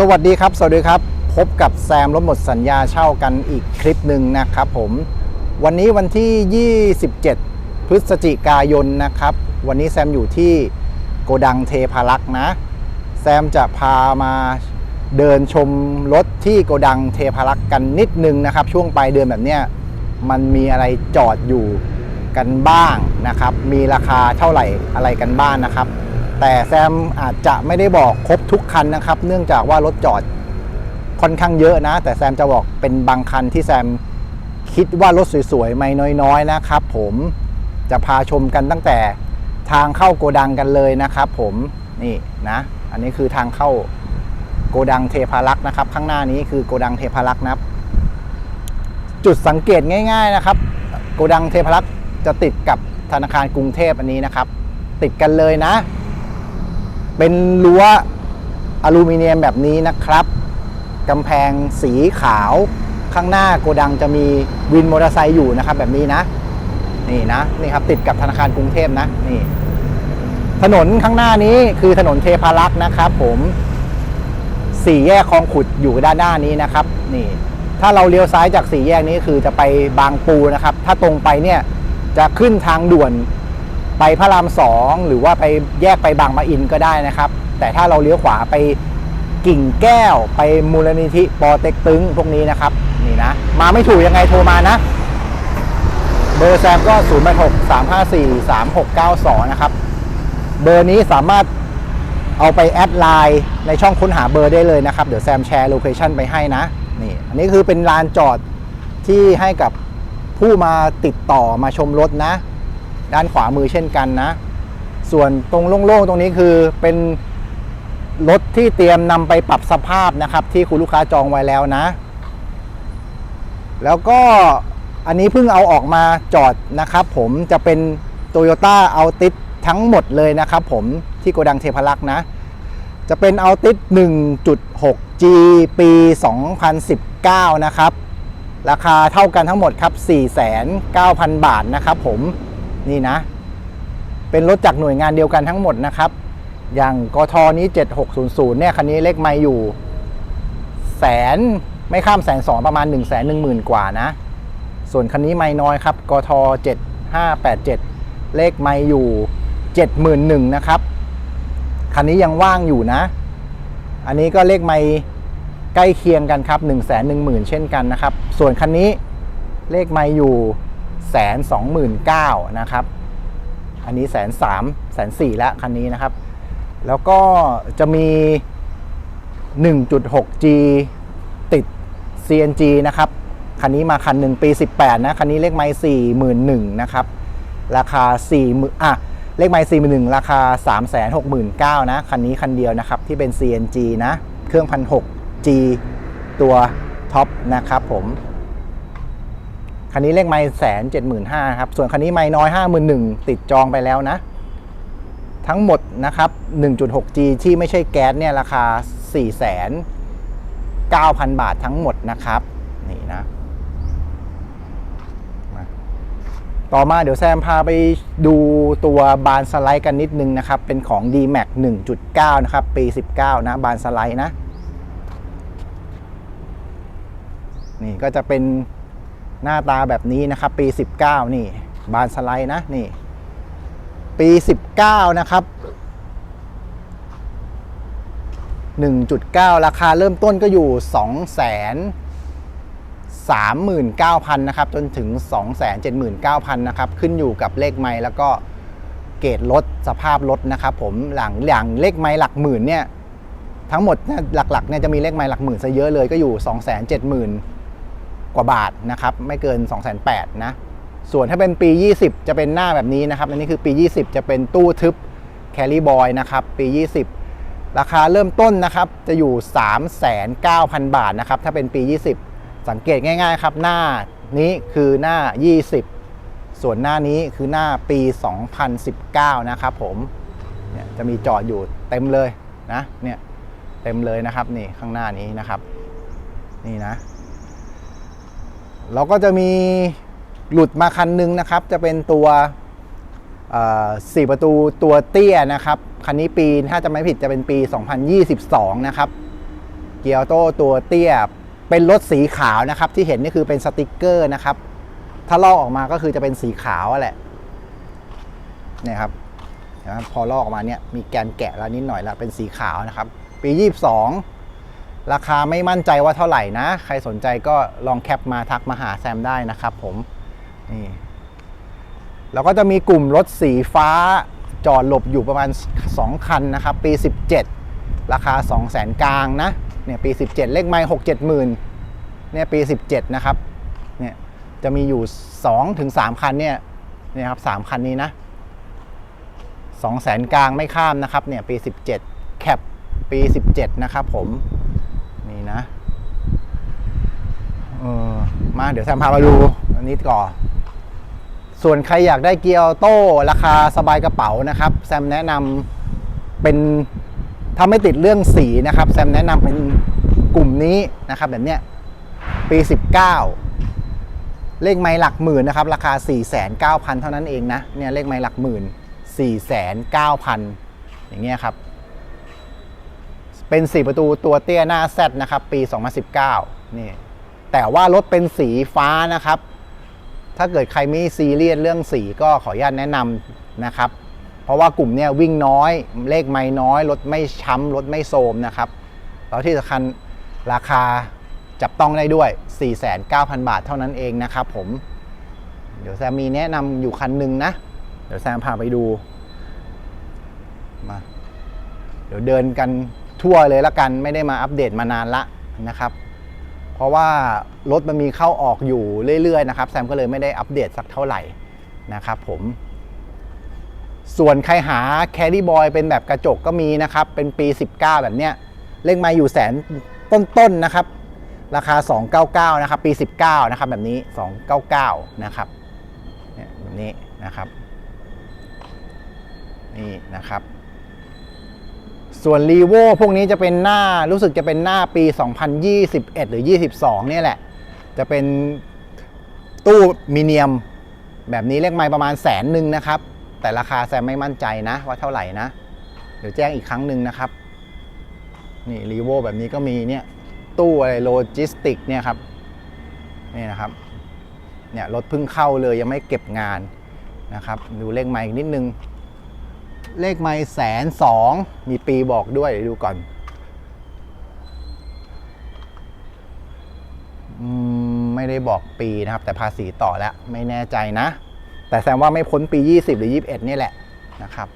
สวัสดีครับ สวัสดีครับ พบกับแซมรถหมดสัญญาเช่ากันอีกคลิปหนึ่งนะครับผม วันนี้วันที่ 27 พฤศจิกายนนะครับ วันนี้แซมอยู่ที่โกดังเทพารักษ์นะ แซมจะพามาเดินชมรถที่โกดังเทพารักษ์กันนิดนึงนะครับ ช่วงปลายเดือนแบบเนี้ยมันมีอะไรจอดอยู่กันบ้างนะครับ มีราคาเท่าไหร่อะไรกันบ้างนะครับ แต่แซมอาจจะไม่ได้บอกครบทุกคันนะครับ เนื่องจากว่ารถจอดค่อนข้างเยอะนะ แต่แซมจะบอกเป็นบางคันที่แซมคิดว่ารถสวยๆไม่น้อยๆนะครับ ผมจะพาชมกันตั้งแต่ทางเข้าโกดังกันเลยนะครับผมนี่นะ อันนี้คือทางเข้าโกดังเทพารักษ์นะครับ ข้างหน้านี้คือโกดังเทพารักษ์นะครับ จุดสังเกตง่าย ๆนะครับ โกดังเทพารักษ์จะติดกับธนาคารกรุงเทพอันนี้นะครับ ติดกันเลยนะ เป็นรั้วอลูมิเนียมแบบนี้นะครับกำแพงสีขาวข้างหน้าโกดังจะมีวินมอเตอร์ไซค์อยู่นะครับ แบบนี้นะ นี่นะนี่ครับติดกับธนาคารกรุงเทพนะนี่ ถนนข้างหน้านี้คือถนนเทพารักษ์นะครับ ผมสี่แยกคลองขุดอยู่ด้านหน้านี้นะครับ นี่ ถ้าเราเลี้ยวซ้ายจากสี่แยกนี้คือจะไปบางปูนะครับ ถ้าตรงไปเนี่ยจะขึ้นทางด่วน ไปพระรามสองหรือว่าไปแยกไปบางมะอินก็ได้นะครับ แต่ถ้าเราเลี้ยวขวาไปกิ่งแก้ว ไปมูลนิธิปอเต็กตึงพวกนี้นะครับนี่นะมาไม่ถูกยังไงโทรมานะเบอร์แซมก็0 8 6 3 5 4 3 6 9 2 นะครับ เบอร์นี้สามารถเอาไปแอดไลน์ในช่องค้นหาเบอร์ได้เลยนะครับ เดี๋ยวแซมแชร์โลเคชันไปให้นะ นี่ อันนี้คือเป็นลานจอดที่ให้กับผู้มาติดต่อมาชมรถนะ ด้านขวามือเช่นกันนะ ส่วนตรงโล่งๆตรงนี้คือเป็นรถที่เตรียมนำไปปรับสภาพนะครับ ที่คุณลูกค้าจองไว้แล้วนะ แล้วก็อันนี้เพิ่งเอาออกมาจอดนะครับ ผมจะเป็น Toyota a l t i s ทั้งหมดเลยนะครับ ผมที่โกดังเทพรักษ์นะ จะเป็น a l t i s 1.6G ปี 2019 นะครับ ราคาเท่ากันทั้งหมดครับ 4,900บาทนะครับผม นี่นะ เป็นรถจากหน่วยงานเดียวกันทั้งหมดนะครับ อย่างกทนี้ 7600 เนี่ยคันนี้เลขไม่อยู่แสนไม่ข้ามแสนสองประมาณ1 1 0 0 0 0กว่านะ ส่วนคันนี้ไม่น้อยครับกท7587 เลขไม่อยู่ 71,000นะครับ คันนี้ยังว่างอยู่นะ อันนี้ก็เลขไม่ใกล้เคียงกันครับ 1 1 0 0 0 0 เช่นกันนะครับ ส่วนคันนี้เลขไม่อยู่ แสนสองหมื่นเก้านะครับ อันนี้แสนสามแสนสี่แล้วคันนี้นะครับ แล้วก็จะมี 1.6G ติด CNG นะครับ คันนี้มาคันหนึ่งปี 18 นะ คันนี้เลขไม่สี่หมื่นหนึ่งนะครับ ราคา4หมื่นอะเลขไม่สี่หมื่นหนึ่งราคา 3 6 9 0 0 0นะ คันนี้คันเดียวนะครับ ที่เป็น CNG นะ เครื่อง 1,600G ตัวท็อปนะครับผม คันนี้เลขไม่แสนเจ็ดหมื่นห้าครับ ส่วนคันนี้ไม่น้อยห้าหมื่นหนึ่งติดจองไปแล้วนะ ทั้งหมดนะครับ 1.6G ที่ไม่ใช่แก๊สเนี่ยราคา 4 9 0 0 0 บาททั้งหมดนะครับ นี่นะ ต่อมาเดี๋ยวแซมพาไปดูตัวบานสไลด์กันนิดนึงนะครับ เป็นของ D-Max 1.9 นะครับ ปี 19 นะ บานสไลด์นะ นี่ก็จะเป็น หน้าตาแบบนี้นะครับ ปี 19 นี่ บานสไลด์นะนี่ ปี 19 นะครับ 1.9 ราคาเริ่มต้นก็อยู่2 39,000 นะครับ จนถึง 279,000 นะครับ ขึ้นอยู่กับเลขไม้แล้วก็เกรดรถสภาพรถนะครับผมหลังอย่างเลขไม้หลักหมื่นเนี่ย ทั้งหมดหลักๆเนี่ยจะมีเลขไม้หลักหมื่นซะเยอะเลยก็อยู่ 270,000 กว่าบาทนะครับไม่เกิน 2,800นะส่วนถ้าเป็นปี 20 จะเป็นหน้าแบบนี้นะครับอันนี้คือปี 20 จะเป็นตู้ทึบแคลรี่บอยนะครับปี 20 ราคาเริ่มต้นนะครับจะอยู่ 39,000 บาทนะครับถ้าเป็นปี 20 สังเกตง่ายๆครับหน้านี้คือหน้า 20 ส่วนหน้านี้คือหน้าปี 2019 นะครับผมเนี่ยจะมีจอดอยู่เต็มเลยนะเนี่ยเต็มเลยนะครับนี่ข้างหน้านี้นะครับ นี่นะ เราก็จะมีหลุดมาคันหนึงนะครับ จะเป็นตัวสี่ประตูตัวเตี้ยนะครับ คันนี้ปีถ้าจะไม่ผิดจะเป็นปี 2022 นะครับ เกียร์โต้ตัวเตี้ยเป็นรถสีขาวนะครับ ที่เห็นนี่คือเป็นสติกเกอร์นะครับ ถ้าลอกออกมาก็คือจะเป็นสีขาวอะแหละเนี่ยครับพอลอกออกมาเนี่ยมีแกนแกะแล้วนิดหน่อยแล้วเป็นสีขาวนะครับ ปี 22 ราคาไม่มั่นใจว่าเท่าไหร่นะ ใครสนใจก็ลองแคปมาทักมาหาแซมได้นะครับผมนี่แล้วก็จะมีกลุ่มรถสีฟ้าจอดหลบอยู่ประมาณ 2 คันนะครับ ปี 17 ราคา 2 0 0แสนกลางนะ เนี่ยปี 17 เลขไม้6 7หมื่นเนี่ยปี 17 นะครับ เนี่ยจะมีอยู่ 2 ถึง 3 คันเนี่ย เนี่ยครับ 3 คันนี้นะ 2 0 0แสนกลางไม่ข้ามนะครับ เนี่ยปี 17 แคปปี 17 นะครับผม นะเออมาเดี๋ยวแซมพามาดูอันนี้ก่อนส่วนใครอยากได้เกียร์ออโต้ราคาสบายกระเป๋านะครับ แซมแนะนำเป็นถ้าไม่ติดเรื่องสีนะครับ แซมแนะนำเป็นกลุ่มนี้นะครับแบบเนี้ยปี 19 เลขไม้หลักหมื่นนะครับ ราคา 4,900เท่านั้นเองนะเนี่ยเลขไม้หลักหมื่น 4,900อย่างเงี้ยครับ เป็น 4 ประตูตัวเตี้ยหน้า Z นะครับ ปี 2019 นี่ แต่ว่ารถเป็นสีฟ้านะครับ ถ้าเกิดใครไม่ซีเรียสเรื่องสีก็ขออนุญาตแนะนำนะครับ เพราะว่ากลุ่มเนี้ยวิ่งน้อย เลขไม่น้อย รถไม่ช้ำ รถไม่โทมนะครับ แล้วที่สำคัญราคาจับต้องได้ด้วย 49,000 บาทเท่านั้นเองนะครับผม เดี๋ยวแซมมีแนะนำอยู่คันหนึ่งนะ เดี๋ยวแซมพาไปดู มา เดี๋ยวเดินกัน ทั่วเลยละกันไม่ได้มาอัปเดตมานานละนะครับ เพราะว่ารถมันมีเข้าออกอยู่เรื่อยๆนะครับแซมก็เลยไม่ได้อัปเดตสักเท่าไหร่นะครับผม ส่วนใครหาแคดดี้บอยเป็นแบบกระจกก็มีนะครับ เป็นปี 19 แบบเนี้ยเลขไมาอยู่แสนต้นๆนะครับ ราคา 299 นะครับ ปี 19 นะครับ แบบนี้ 299 นะครับเนี่ยแบบนี้นะครับ นี่นะครับ ส่วนรีโวพวกนี้จะเป็นหน้ารู้สึกจะเป็นหน้าปี 2021 หรือ 22 เนี่ยแหละ จะเป็นตู้มีเนียม แบบนี้เลขไม้ประมาณแสนหนึ่งนะครับ แต่ราคาแซมไม่มั่นใจนะ ว่าเท่าไหร่นะ เดี๋ยวแจ้งอีกครั้งหนึ่งนะครับ นี่รีโวแบบนี้ก็มีเนี่ย ตู้อะไรโลจิสติกเนี่ยครับ นี่นะครับ เนี่ยรถเพิ่งเข้าเลยยังไม่เก็บงานนะครับ ดูเลขไม้อีกนิดนึง เลขไม้แสนสองมีปีบอกด้วยเดี๋ยวดูก่อนอไม่ได้บอกปีนะครับ แต่ภาษีต่อแล้วไม่แน่ใจนะ แต่แสดงว่าไม่พ้นปี 20 หรือ 21 นี่แหละนะครับ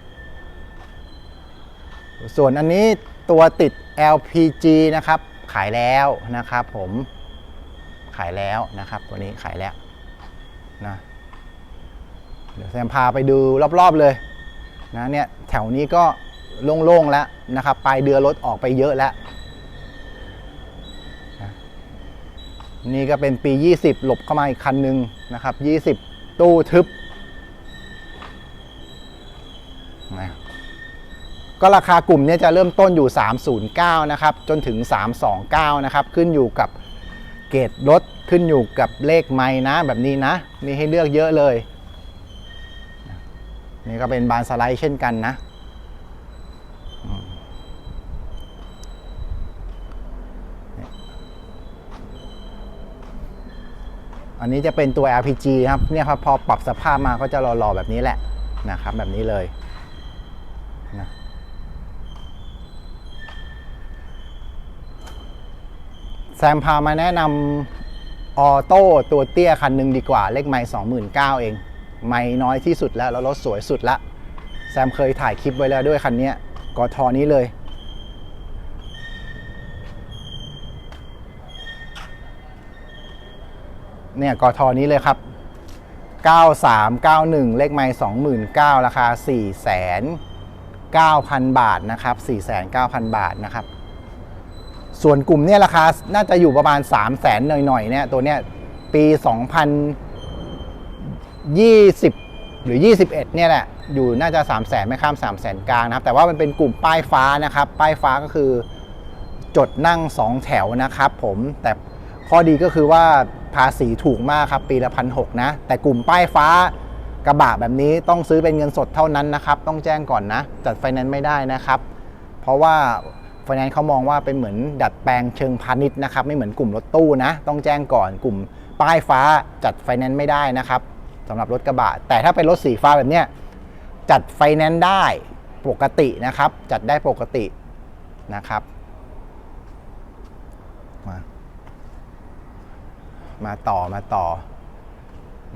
ส่วนอันนี้ตัวติด LPG นะครับ ขายแล้วนะครับ ผมขายแล้วนะครับ ตัวนี้ขายแล้วนะเดี๋ยวแซมพาไปดูรอบๆเลย นะเนี่ยแถวนี้ก็โล่งๆแล้วนะครับปลายเดือนรถออกไปเยอะแล้วนี่ก็เป็นปี 20 หลบเข้ามาอีกคันหนึ่งนะครับ 20 ตู้ทึบนะก็ราคากลุ่มเนี้จะเริ่มต้นอยู่ 309 นะครับ จนถึง 329 นะครับ ขึ้นอยู่กับเกรดรถขึ้นอยู่กับเลขไม้นะแบบนี้นะ มีให้เลือกเยอะเลย นี่ก็เป็นบานสไลด์เช่นกันนะ อันนี้จะเป็นตัว LPG ครับเนี่ยครับพอปรับสภาพมาก็จะหล่อๆแบบนี้แหละนะครับแบบนี้เลยนะแซมพามาแนะนำออโต้ตัวเตี้ยคันหนึ่งดีกว่าเลขไม้29,000เอง ไม่น้อยที่สุดแล้วแล้วรถสวยสุดละ แซมเคยถ่ายคลิปไว้แล้วด้วยคันนี้กอทอนี้เลย เนี่ยกอทอนี้เลยครับ 9391 เลขไม้29,000ราคา 4,900 บาทนะครับ 4,900 บาทนะครับ ส่วนกลุ่มเนี่ยราคาน่าจะอยู่ประมาณ 3 0 0 0 0 0หน่อยๆเนี่ยตัวเนี้ยปี 2000 20 หรือ 21 เนี่ยแหละ อยู่น่าจะ 3 0 0 0 0 0ไม่ข้าม 3 0 0 0 0 0กลางนะครับ แต่ว่ามันเป็นกลุ่มป้ายฟ้านะครับ ป้ายฟ้าก็คือจดนั่ง 2 แถวนะครับผม แต่ข้อดีก็คือว่าภาษีถูกมากครับ ปีละพันหนะ แต่กลุ่มป้ายฟ้ากระบะแบบนี้ต้องซื้อเป็นเงินสดเท่านั้นนะครับ ต้องแจ้งก่อนนะ จัดไฟแนนซ์ไม่ได้นะครับ เพราะว่าไฟแนนซ์เขามองว่าเป็นเหมือนดัดแปลงเชิงพาณิชย์นะครับ ไม่เหมือนกลุ่มรถตู้นะ ต้องแจ้งก่อนกลุ่มป้ายฟ้าจัดไฟแนนซ์ไม่ได้นะครับ สำหรับรถกระบะ แต่ถ้าเป็นรถสีฟ้าแบบเนี้ยจัดไฟแนนซ์ได้ปกตินะครับ จัดได้ปกตินะครับมามาต่อมาต่อ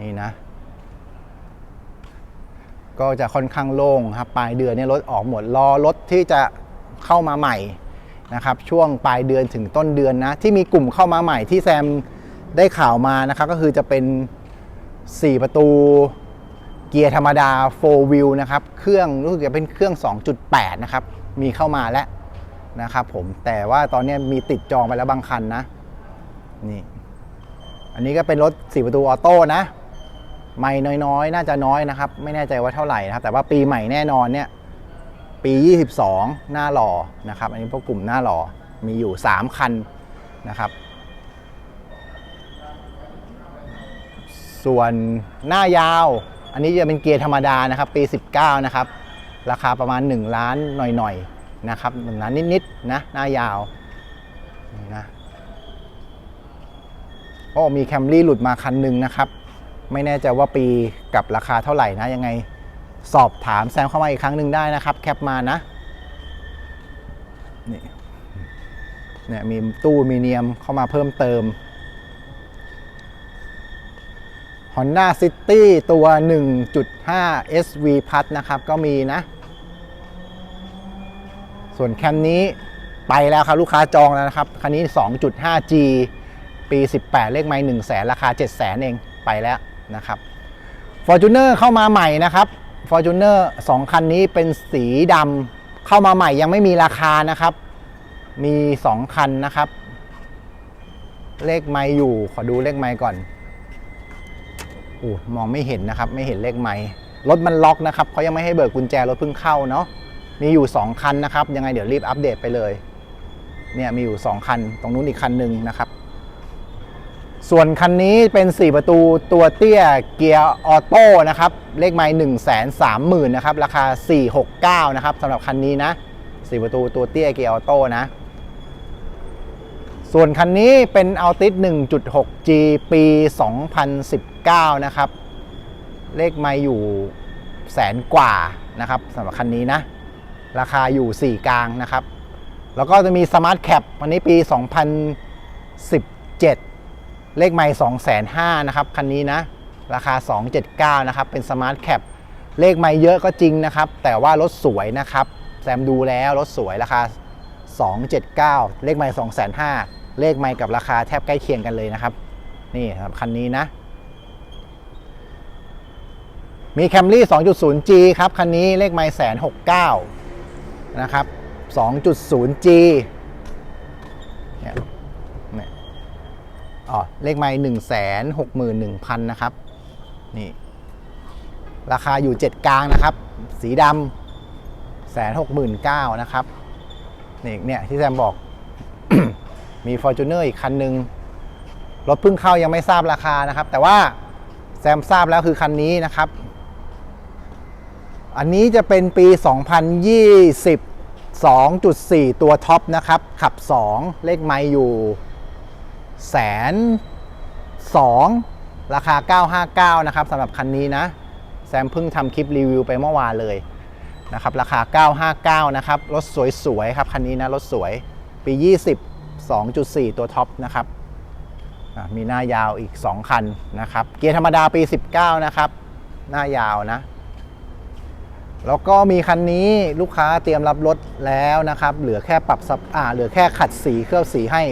นี่นะ ก็จะค่อนข้างโล่งครับปลายเดือนเนี่ยรถออกหมดรอรถที่จะเข้ามาใหม่นะครับช่วงปลายเดือนถึงต้นเดือนนะ ที่มีกลุ่มเข้ามาใหม่ที่แซมได้ข่าวมานะครับ ก็คือจะเป็น 4 ประตู เกียร์ธรรมดา 4 wheel นะครับ เครื่องรู้สึกจะเป็นเครื่อง 2.8 นะครับ มีเข้ามาแล้วนะครับผม แต่ว่าตอนนี้มีติดจองไปแล้วบางคันนะ นี่ อันนี้ก็เป็นรถ 4 ประตูออโต้นะ ไม่น้อยๆ น่าจะน้อยนะครับ ไม่แน่ใจว่าเท่าไหร่นะครับ แต่ว่าปีใหม่แน่นอนเนี่ย ปี 22 หน้าหล่อนะครับ อันนี้พวกกลุ่มหน้าหล่อ มีอยู่ 3 คันนะครับ ส่วนหน้ายาว อันนี้จะเป็นเกียร์ธรรมดานะครับ ปี 19 นะครับ ราคาประมาณ 1 ล้านหน่อยๆนะครับ1ล้านนิดๆนะหน้ายาวนี่นะโอ้มีแคมรี่หลุดมาคันหนึ่งนะครับ ไม่แน่ใจว่าปีกับราคาเท่าไหร่นะยังไงสอบถามแซมเข้ามาอีกครั้งหนึ่งได้นะครับ แคปมานะนี่เนี่ยมีตู้มีเนียมเข้ามาเพิ่มเติม Honda City ตัว 1.5 SV Plus นะครับ ก็มีนะ ส่วนแคมนี้ไปแล้วครับ ลูกค้าจองแล้วนะครับ คันนี้ 2.5G ปี 18 เลขไม้1 0 0 0 0แสนราคา 7 0 0 0 0 0เองไปแล้วนะครับ Fortuner เข้ามาใหม่นะครับ Fortuner 2 คันนี้เป็นสีดำเข้ามาใหม่ยังไม่มีราคานะครับ มี 2 คันนะครับ เลขไม้อยู่ขอดูเลขไม้ก่อน อู้มองไม่เห็นนะครับ ไม่เห็นเลขไม้รถมันล็อกนะครับเขายังไม่ให้เบิกกุญแจรถเพิ่งเข้าเนาะมีอยู่ 2 คันนะครับ ยังไงเดี๋ยวรีบอัปเดตไปเลยเนี่ยมีอยู่ 2 คัน ตรงนู้นอีกคันหนึ่งนะครับ ส่วนคันนี้เป็น 4 ประตูตัวเตี้ยเกียร์ออโต้นะครับ เลขไม้1 3 0 0 0 0นะครับ ราคา 469 นะครับสำหรับคันนี้นะ 4 ประตูตัวเตี้ยเกียร์ออโต้นะ ส่วนคันนี้เป็นอัลติส 1.6G ปี 2019 นะครับ เลขไม้อยู่แสนกว่านะครับสำหรับคันนี้นะ ราคาอยู่ 4 กลางนะครับ แล้วก็จะมี Smart Cap วันนี้ปี 2017 เลขไม่2 5 0 0 0นะครับ คันนี้นะ ราคา 279 นะครับ เป็น Smart Cap เลขไม่เยอะก็จริงนะครับ แต่ว่ารถสวยนะครับ แซมดูแล้วรถสวยราคา279 เลขไม่2 5 0 0 0 เลขไม่กับราคาแทบใกล้เคียงกันเลยนะครับ นี่ครับคันนี้นะ มี Camry 2.0G ครับ คันนี้เลขไม่แสนหกเก้านะครับ 2.0G เนี่ยเนี่ยอ๋อเลขไม่หนึ่งแสนหกหมื่นหนึ่งพันนะครับ นี่ ราคาอยู่7กลางนะครับ สีดำแสนหกหมื่นเก้านะครับนี่เนี่ยที่แซมบอก มี Fortuner อีกคันหนึ่งรถเพิ่งเข้ายังไม่ทราบราคานะครับ แต่ว่าแซมทราบแล้วคือคันนี้นะครับ อันนี้จะเป็นปี 2020 2.4 ตัวท็อปนะครับ ขับ 2 เลขไม่อยู่แสนสองราคา 959 นะครับสำหรับคันนี้นะ แซมเพิ่งทำคลิปรีวิวไปเมื่อวานเลยนะครับ ราคา 959 นะครับ รถสวยๆ ครับ คันนี้นะ รถสวย ปี 20 2.4 ตัวท็อปนะครับมีหน้ายาวอีก 2 คันนะครับ เกียร์ธรรมดาปี 19 นะครับ หน้ายาวนะ แล้วก็มีคันนี้ลูกค้าเตรียมรับรถแล้วนะครับ เหลือแค่ปรับสับอ่าเหลือแค่ขัดสีเคลือบสีให้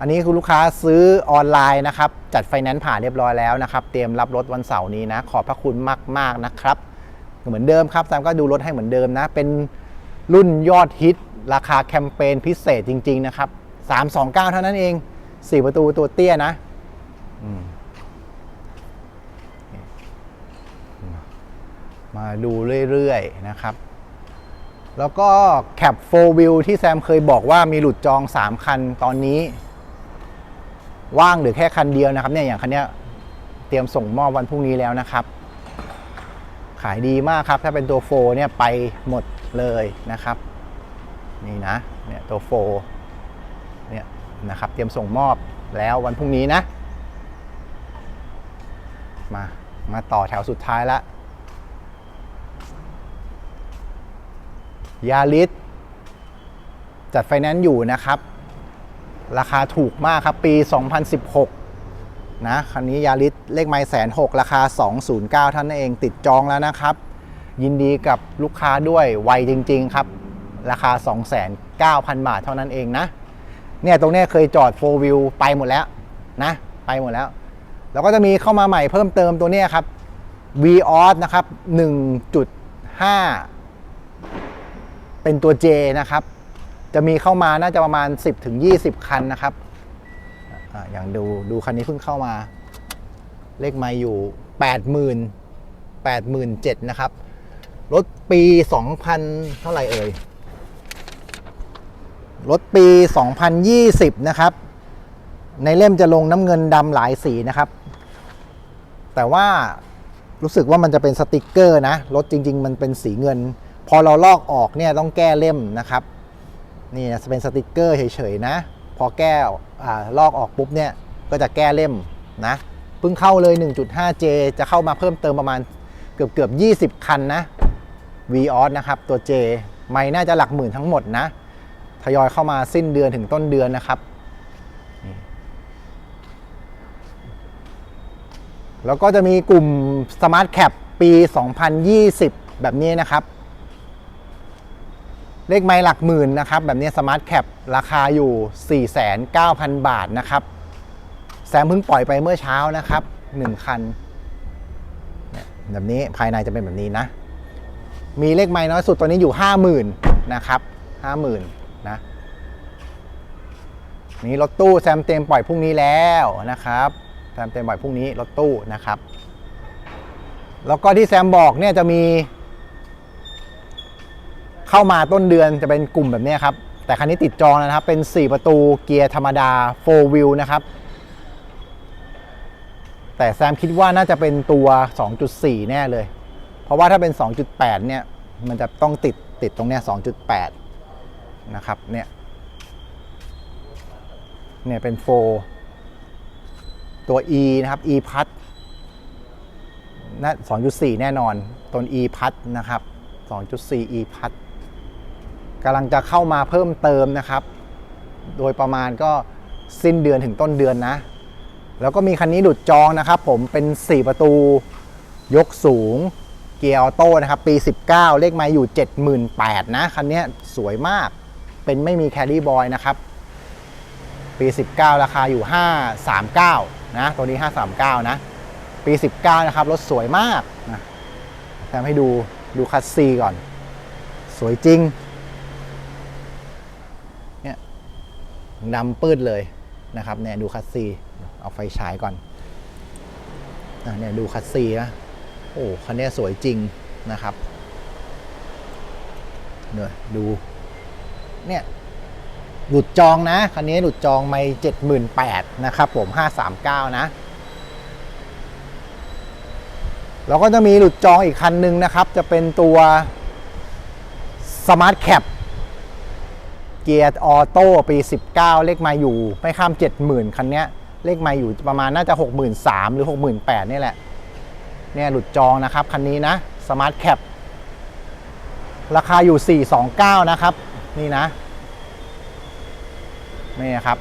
อันนี้คือลูกค้าซื้อออนไลน์นะครับ จัดไฟแนนซ์ผ่านเรียบร้อยแล้วนะครับ เตรียมรับรถวันเสาร์นี้นะ ขอบพระคุณมาก ๆ นะครับ เหมือนเดิมครับแซมก็ดูรถให้เหมือนเดิมนะ เป็นรุ่นยอดฮิตราคาแคมเปญพิเศษจริง ๆ นะครับ 329 เท่านั้นเอง 4 ประตูตัวเตี้ยนะอืมมาดูเรื่อยๆนะครับ แล้วก็แคป4 Wheel ที่แซมเคยบอกว่ามีหลุดจอง 3 คันตอนนี้ ว่างหรือแค่คันเดียวนะครับเนี่ยอย่างคันเนี้ยเตรียมส่งมอบวันพรุ่งนี้แล้วนะครับ ขายดีมากครับ ถ้าเป็นตัวโฟเนี่ยไปหมดเลยนะครับ นี่นะเนี่ยตัวโฟ เนี่ยนะครับเตรียมส่งมอบแล้ววันพรุ่งนี้นะ มามาต่อแถวสุดท้ายละยาลิสจัดไฟแนนซ์อยู่นะครับ ราคาถูกมากครับปี 2016 นะคันนี้ยาริสเลขไม้แสนหกราคา 209 ท่านนนเองติดจองแล้วนะครับ ยินดีกับลูกค้าด้วยไวจริง ๆ ครับ ราคา 209,000 บาทเท่านั้นเองนะ เนี่ยตรงเนี้ยเคยจอด4 Wheel ไปหมดแล้วนะไปหมดแล้ว แล้วก็จะมีเข้ามาใหม่เพิ่มเติมตัวเนี้ยครับ v o s นะครับ 1.5 เป็นตัว J นะครับ จะมีเข้ามาน่าจะประมาณ 10ถึง20 คันนะครับออย่างดูดูคันนี้เพิ่งเข้ามา เลขไมาอยู่ 80,000 87,000นะครับ รถปี 2000 เท่าไหร่เอ่ย รถปี 2020 นะครับ ในเล่มจะลงน้ำเงินดำหลายสีนะครับ แต่ว่ารู้สึกว่ามันจะเป็นสติกเกอร์นะ รถจริง ๆ มันเป็นสีเงิน พอเราลอกออกเนี่ยต้องแก้เล่มนะครับ นี่จะเป็นสติกเกอร์เฉยๆนะ พอแก้อลอกออกปุ๊บเนี่ยก็จะแก้เล่มนะเพิ่งเข้าเลย 1.5J จะเข้ามาเพิ่มเติมประมาณเกือบเกือบ 20 คันนะ v o s นะครับ ตัว J ไม่น่าจะหลักหมื่นทั้งหมดนะ ทยอยเข้ามาสิ้นเดือนถึงต้นเดือนนะครับ แล้วก็จะมีกลุ่ม Smart Cap ปี 2020 แบบนี้นะครับ เลขไม้หลักหมื่นนะครับ แบบนี้ Smart Cap ราคาอยู่ 49,000 บาทนะครับ แซมเพิ่งปล่อยไปเมื่อเช้านะครับ 1 คัน แบบนี้ภายในจะเป็นแบบนี้นะ มีเลขไม้น้อยสุดตัวนี้อยู่ 50,000 นะครับ 50,000 นี่รถตู้แซมเต็มปล่อยพรุ่งนี้แล้วนะครับแซมเต็มปล่อยพรุ่งนี้รถตู้นะครับ แล้วก็ที่แซมบอกเนี่ยจะมี เข้ามาต้นเดือนจะเป็นกลุ่มแบบนี้ครับ แต่คันนี้ติดจองนะครับ เป็น 4 ประตูเกียร์ธรรมดา4 wheel นะครับแต่แซมคิดว่าน่าจะเป็นตัว 2.4 แน่เลย เพราะว่าถ้าเป็น 2.8 เนี่ย มันจะต้องติดติดตรงเนี้ย2.8 นะครับ เนี่ย เนี่ยเป็น4ตัว E นะครับ E พัดน่า2.4 แน่นอนตัว E พัดนะครับ 2.4 E พัดกำลังจะเข้ามาเพิ่มเติมนะครับ โดยประมาณก็สิ้นเดือนถึงต้นเดือนนะ แล้วก็มีคันนี้หลุดจองนะครับ ผมเป็น 4 ประตูยกสูงเกียร์ออโต้นะครับ ปี 19 เลขไม้อยู่ 78,000นะ คันนี้สวยมากเป็นไม่มีแคลรี่บอยนะครับ ปี 19 ราคาอยู่ 539 นะ ตัวนี้ 539 นะ ปี 19 นะครับ รถสวยมากนะแทมให้ดู ดูคัสซีก่อน สวยจริง เนี่ยดำปื้ดเลยนะครับ เนี่ย ดูคัสซี เอาไฟฉายก่อนอะเนี่ย ดูคัสซีนะ โอ้ คันนี้สวยจริงนะครับเนี่ยดู เนี่ย หลุดจองนะ คันนี้หลุดจองไม่เจ็ดหมื่นแปดนะครับผมห้าสามเก้านะ แล้วก็จะมีหลุดจองอีกคันหนึ่งนะครับ จะเป็นตัว Smart Cap เกียร์ออโต้ปี 19 เลขมาอยู่ ไม่ข้าม 70,000 คันนี้เลขมาอยู่ประมาณน่าจะ 63,000 หรือ 68,000นี่แหละ เนี่ยหลุดจองนะครับ คันนี้นะ Smart Cap ราคาอยู่ 429 นะครับ นี่นะ นี่ครับ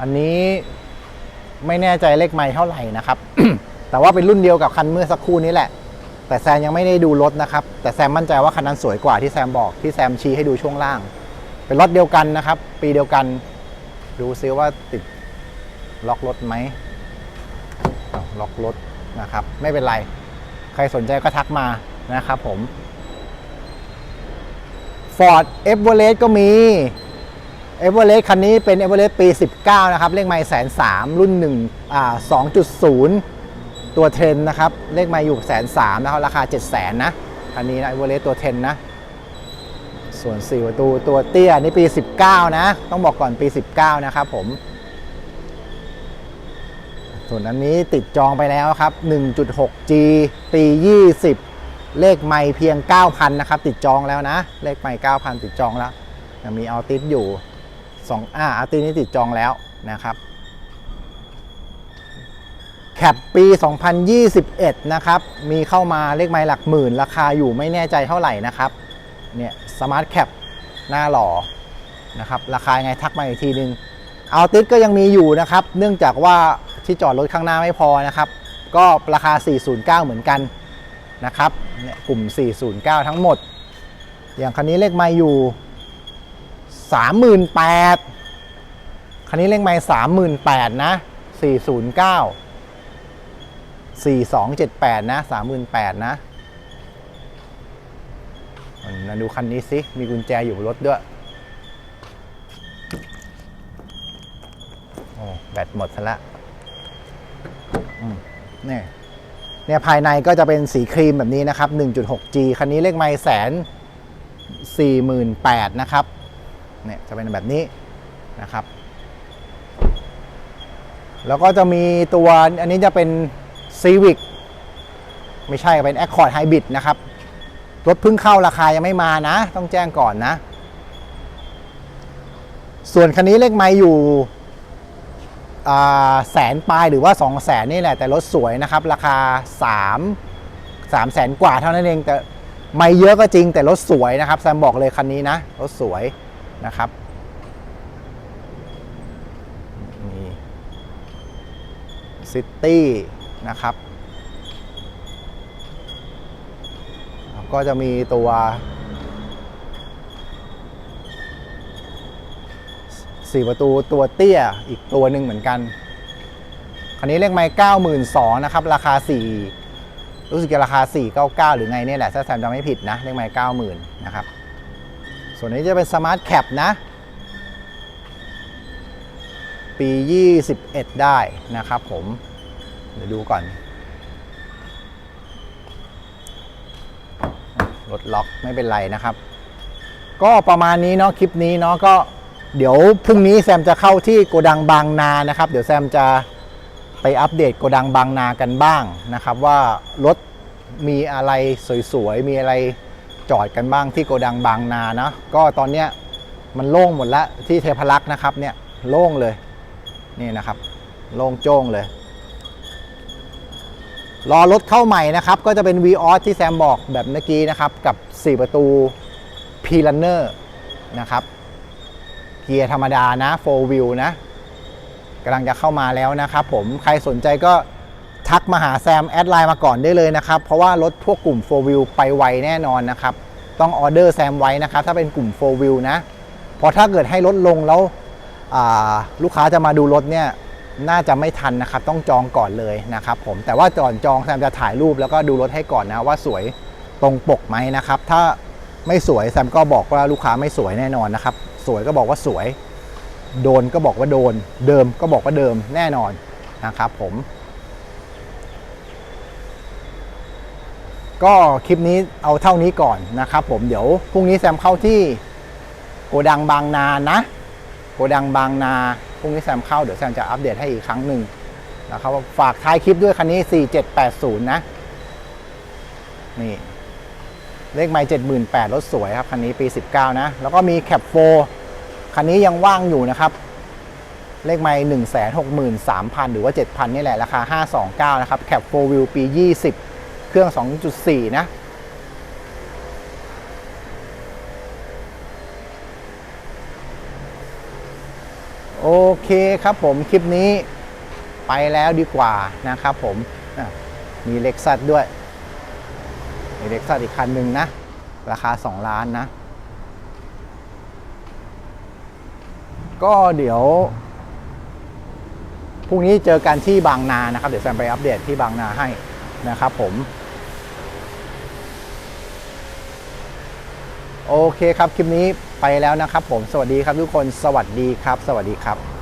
อันนี้ไม่แน่ใจเลขไม้เท่าไหร่นะครับ แต่ว่าเป็นรุ่นเดียวกับคันเมื่อสักครู่นี้แหละ แต่แซมยังไม่ได้ดูรถนะครับ แต่แซมมั่นใจว่าคันนั้นสวยกว่าที่แซมบอกที่แซมชี้ให้ดูช่วงล่าง เป็นรถเดียวกันนะครับ ปีเดียวกัน ดูซิว่าติดล็อกรถไหมล็อกรถนะครับ ไม่เป็นไร ใครสนใจก็ทักมา นะครับผม Ford e v e r e s t ก็มี e v e r e s t คันนี้เป็น e v e r e s t ปี 19 นะครับ เลขไมล์แสนสามรุ่น1อ่า2.0 ตัวเทรนนะครับ เลขไมล์อยู่แสนสามนะครับราคา 7 0 0 0 0นะ คันนี้นะ e v e r e s t ตัวเทรนนะ ส่วน 4 ประตูตัวเตี้ยนี่ปี 19 นะ ต้องบอกก่อนปี 19 นะครับผมส่วนอันนี้ติดจองไปแล้วครับ 1.6G ปี 20 เลขไม่เพียง 9,000 นะครับ ติดจองแล้วนะ เลขไม่9,000 ติดจองแล้วยังมีเอาติสอยู่2อ่าเอาติสนี้ติดจองแล้วนะครับแคปปี 2021 นะครับ มีเข้ามาเลขไม้หลักหมื่น ราคาอยู่ไม่แน่ใจเท่าไหร่นะครับ เนี่ยสมาร์ทแคปหน้าหล่อนะครับ ราคาไงทักมาอีกทีนึงเอาติสก็ยังมีอยู่นะครับ เนื่องจากว่าที่จอดรถข้างหน้าไม่พอนะครับ ก็ราคา 409 เหมือนกัน นะครับเนี่ยกลุ่ม 409 ทั้งหมด อย่างคันนี้เลขไม้อยู่ 38,000คันนี้เลขไม้38,000 นะ 409 4278 นะ 38,000 นะมาดูคันนี้สิ มีกุญแจอยู่รถด้วยโอ้แบตหมดซะละนี่ เนี่ยภายในก็จะเป็นสีครีมแบบนี้นะครับ 1.6G คันนี้เลขไม่แสนสี่หมื่นแปดนะครับ เนี่ยจะเป็นแบบนี้นะครับ แล้วก็จะมีตัวอันนี้จะเป็น Civic ไม่ใช่เป็น Accord Hybrid นะครับ รถเพิ่งเข้าราคายังไม่มานะ ต้องแจ้งก่อนนะ ส่วนคันนี้เลขไม่อยู่ แสนปลายหรือว่า 2 0 0แสนนี่แหละ แต่รถสวยนะครับ ราคา 3 3แสนกว่าเท่านั้นเอง แต่ไม่เยอะก็จริงแต่รถสวยนะครับแซมบอกเลยคันนี้นะ รถสวยนะครับนี่ซิตี้นะครับแล้วก็จะมีตัว สี่ประตูตัวเตี้ยอีกตัวหนึ่งเหมือนกันคันนี้เลขไม้เก้าหมื่นสองนะครับ ราคาสี่รู้สึกจะราคา499หรือไงเนี่ยแหละถ้าแซมจำไม่ผิดนะเลขไม้เก้าหมื่นนะครับ ส่วนนี้จะเป็นสมาร์ทแคปนะ ปี 21 ได้นะครับผม เดี๋ยวดูก่อนรถล็อกไม่เป็นไรนะครับ ก็ประมาณนี้เนาะคลิปนี้เนาะก็ เดี๋ยวพรุ่งนี้แซมจะเข้าที่โกดังบางนานะครับ เดี๋ยวแซมจะไปอัปเดตโกดังบางนากันบ้างนะครับ ว่ารถมีอะไรสวยๆ มีอะไรจอดกันบ้างที่โกดังบางนานะ ก็ตอนเนี้ยมันโล่งหมดแล้วที่เทพรักษ์นะครับเนี่ยโล่งเลยนี่นะครับ โล่งโจ้งเลย รอรถเข้าใหม่นะครับ ก็จะเป็น v ีออสที่แซมบอกแบบเมื่อกี้นะครับ กับ 4 ประตู p l a n n e r นะครับ เกียร์ธรรมดานะ 4 wheel นะกำลังจะเข้ามาแล้วนะครับผมใครสนใจก็ทักมาหาแซมแอดไลน์มาก่อนได้เลยนะครับ เพราะว่ารถพวกกลุ่ม 4 wheel ไปไวแน่นอนนะครับ ต้องออเดอร์แซมไว้นะครับ ถ้าเป็นกลุ่ม 4 wheel นะเพราะถ้าเกิดให้ลดลงแล้วลูกค้าจะมาดูรถเนี่ยน่าจะไม่ทันนะครับ ต้องจองก่อนเลยนะครับผมแต่ว่าก่อนจองแซมจะถ่ายรูปแล้วก็ดูรถให้ก่อนนะว่าสวยตรงปกไหมนะครับ ถ้าไม่สวยแซมก็บอกว่าลูกค้าไม่สวยแน่นอนนะครับ สวยก็บอกว่าสวย โดนก็บอกว่าโดน เดิมก็บอกว่าเดิมแน่นอนนะครับผม ก็คลิปนี้เอาเท่านี้ก่อนนะครับผมเดี๋ยวพรุ่งนี้แซมเข้าที่โกดังบางนานะโกดังบางนาพรุ่งนี้แซมเข้าเดี๋ยวแซมจะอัปเดตให้อีกครั้งหนึ่งนะครับฝากท้ายคลิปด้วยคันนี้ 4780 นะ นี่ เลขไมล์78,000รถสวยครับ คันนี้ปี 19 นะ แล้วก็มีแคปโฟ คันนี้ยังว่างอยู่นะครับ เลขไมล์163,000หรือว่า7,000นี่แหละ ราคา529นะครับแคปโฟวิวปี20เครื่อง2.4นะโอเคครับผมคลิปนี้ไปแล้วดีกว่านะครับผมมีเล็กซัสด้วย มีเล็กซัสอีกคันหนึ่งนะ ราคา 2 ล้านนะ ก็เดี๋ยวพรุ่งนี้เจอกันที่บางนานะครับ เดี๋ยวแซมไปอัปเดตที่บางนาให้นะครับผม โอเคครับ คลิปนี้ไปแล้วนะครับผม สวัสดีครับทุกคน สวัสดีครับ สวัสดีครับ